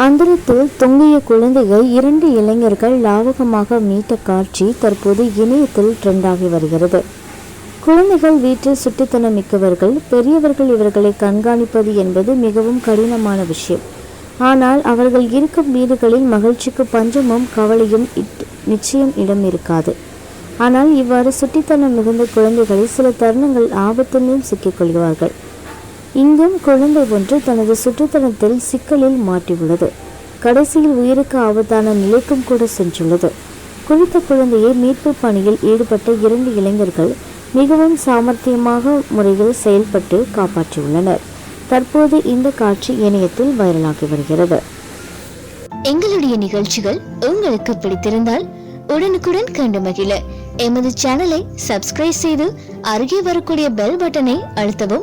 அந்தரத்தில் தொங்கிய குழந்தையை இரண்டு இளைஞர்கள் லாவகமாக மீட்ட காட்சி தற்போது இணையத்தில் ட்ரெண்டாகி வருகிறது. குழந்தைகள் வீட்டில் சுட்டித்தனம் மிக்கவர்கள் பெரியவர்கள் இவர்களை கண்காணிப்பது என்பது மிகவும் கடினமான விஷயம். ஆனால் அவர்கள் இருக்கும் வீடுகளில் மகிழ்ச்சிக்கு பஞ்சமும் கவலையும் இட்- நிச்சயம் இடம் இருக்காது. ஆனால் இவ்வாறு சுட்டித்தனம் மிகுந்த குழந்தைகளை சில தருணங்கள் ஆபத்திலும் சிக்கிக்கொள்கிறார்கள் இங்கும் குழந்தை ஒன்று தனது சுற்றுத்தனத்தில் சிக்கலில் மாட்டியுள்ளது. கடைசியில் உயிருக்கு ஆபத்தான நிலைக்கும் கூட சென்றுள்ளது. குறித்த குழந்தையை மீட்பு பணியில் ஈடுபட்ட இரண்டு இளைஞர்கள் மிகவும் சாமர்த்தியமாக முறையில் செயல்பட்டு காப்பாற்றியுள்ளனர். தற்போது இந்த காட்சி இணையத்தில் வைரலாகி வருகிறது. எங்களுடைய நிகழ்ச்சிகள் உங்களுக்கு பிடித்திருந்தால் உடனுக்குடன் கண்டு மகிழ. எமது சேனலை சப்ஸ்கிரைப் செய்து அருகே வரக்கூடிய பெல் பட்டனை அழுத்தவும்